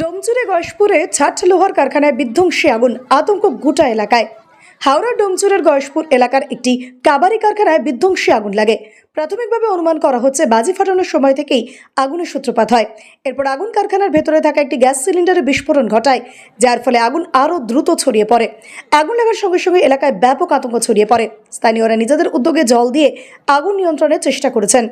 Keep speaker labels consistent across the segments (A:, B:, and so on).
A: ডোমচুরে গয়েশপুরে ছাট লোহার কারখানায় বিধ্বংসী আগুন, আতঙ্ক গোটা এলাকায়। হাওড়া ডোমচুরের গয়েশপুর এলাকার একটি কাবারি কারখানায় বিধ্বংসী আগুন লাগে। প্রাথমিকভাবে অনুমান করা হচ্ছে বাজি ফাটানোর সময় থেকেই আগুনের সূত্রপাত হয়। এরপর আগুন কারখানার ভেতরে থাকা একটি গ্যাস সিলিন্ডারে বিস্ফোরণ ঘটায়, যার ফলে আগুন আরও দ্রুত ছড়িয়ে পড়ে। আগুন লাগার সঙ্গে সঙ্গে এলাকায় ব্যাপক আতঙ্ক ছড়িয়ে পড়ে। স্থানীয়রা নিজেদের উদ্যোগে জল দিয়ে আগুন নিয়ন্ত্রণের চেষ্টা করেছেন।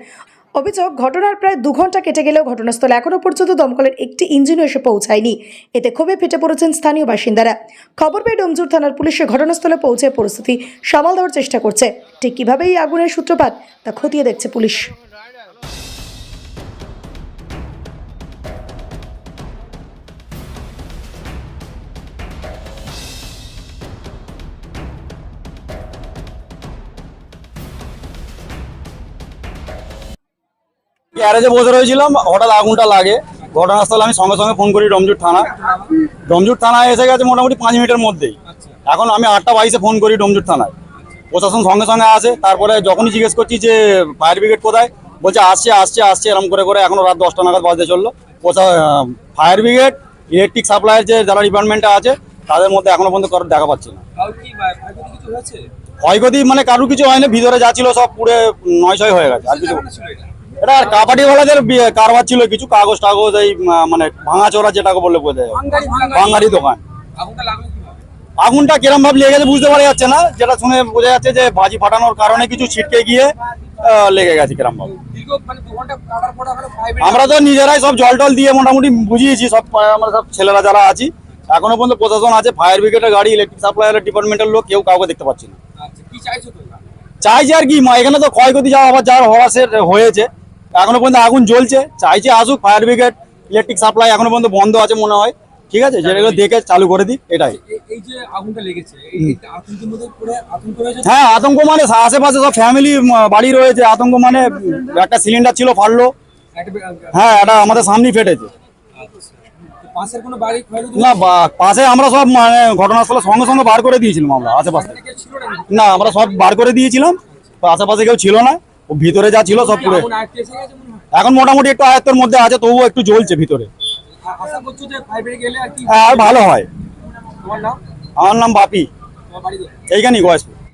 A: অভিযোগ, ঘটনার প্রায় দু ঘণ্টা কেটে গেলেও ঘটনাস্থলে এখনও পর্যন্ত দমকলের একটি ইঞ্জিনও এসে পৌঁছায়নি। এতে ক্ষোভে ফেটে পড়েছেন স্থানীয় বাসিন্দারা। খবর পেয়ে ডোমজুর থানার পুলিশ ঘটনাস্থলে পৌঁছে পরিস্থিতি সামাল দেওয়ার চেষ্টা করছে। ঠিক কীভাবে এই আগুনের সূত্রপাত, তা খতিয়ে দেখছে পুলিশ।
B: গ্যারেজে বসে রয়েছিলাম হঠাৎ আগুনটা লাগে। ঘটনাস্থলে আমি সঙ্গে সঙ্গে ফোন করি ডমজুর থানা। ডমজুর থানায় এসে গেছে মোটামুটি পাঁচ মিনিটের মধ্যেই। এখন আমি আটটা বাইশে ফোন করি ডমজুর থানায়। প্রশাসন সঙ্গে সঙ্গে আসে তারপরে যখনই জিজ্ঞেস করছি যে ফায়ার ব্রিগেড কোথায় বলছে আসছে আসছে আসছে এরকম করে করে এখনও রাত দশটা নাগাদ বাজতে চলল। ফায়ার ব্রিগেড ইলেকট্রিক সাপ্লাইয়ের যে যারা ডিপার্টমেন্টে আছে তাদের মধ্যে এখনও পর্যন্ত কারোর দেখা পাচ্ছি না।
C: ক্ষয়ক্ষতি
B: মানে কারোর কিছু হয়নি ভিতরে যা ছিল সব পুরে নয় ছয় হয়ে গেছে আর কিছু
C: এটা
B: আর কাবাডিওয়ালাদের বি- কারবার ছিল কিছু কাগজ টাগজ এই মানে ভাঙা চোরা যেটাকে বললে বোঝা যায়। দোকান।
C: আগুনটা
B: কিরম ভাবে লেগে গেছে বুঝতে পারা যাচ্ছে না। যেটা শুনে বোঝা যাচ্ছে যে বাজি ফাটানোর কারণে কিছু ছিটকে গিয়ে লেগে গেছে কিরম ভাবে।
C: মানে
B: আমরা তো নিজেরাই সব জল টল দিয়ে মোটামুটি বুঝিয়েছি সব আমরা সব ছেলেরা যারা আছি এখনও পর্যন্ত প্রশাসন আছে ফায়ার ব্রিগেডের গাড়ি ইলেকট্রিক সাপ্লাইয়ের ডিপার্টমেন্টের লোক কেউ কাউকে দেখতে পাচ্ছি না।
C: আচ্ছা চাইছো
B: আর কি এখানে তো ক্ষয়ক্ষতি যা আবার যার হওয়া সে হয়েছে। এখনও পর্যন্ত আগুন জ্বলছে চাইছে আসুক ফায়ার ব্রিগেড ইলেকট্রিক সাপ্লাই এখনও পর্যন্ত বন্ধ আছে মনে হয়। ঠিক আছে? যেগুলো দেখে চালু করে দিই এটাই।
C: এই যে আগুনটা লেগেছে
B: হ্যাঁ আতঙ্ক মানে আশেপাশে সব ফ্যামিলি বাড়ি রয়েছে আতঙ্ক মানে একটা সিলিন্ডার ছিল ফাটলো। হ্যাঁ এটা আমাদের সামনেই ফেটেছে।
C: আচ্ছা।
B: না পাশে আমরা সব মানে ঘটনাস্থলে সঙ্গে সঙ্গে বার করে দিয়েছিলাম আমরা আশেপাশে।
C: না?
B: আমরা সব বার করে দিয়েছিলাম আশেপাশে কেউ ছিল না। ভিতরে যা ছিল সব পুরো এখন মোটামুটি একটু আয়ত্তের মধ্যে আছে তবুও একটু জ্বলছে ভিতরে।
C: আর
B: হ্যাঁ আর ভালো হয়। আমার নাম বাপি। এইখানেই গয়েশপুর।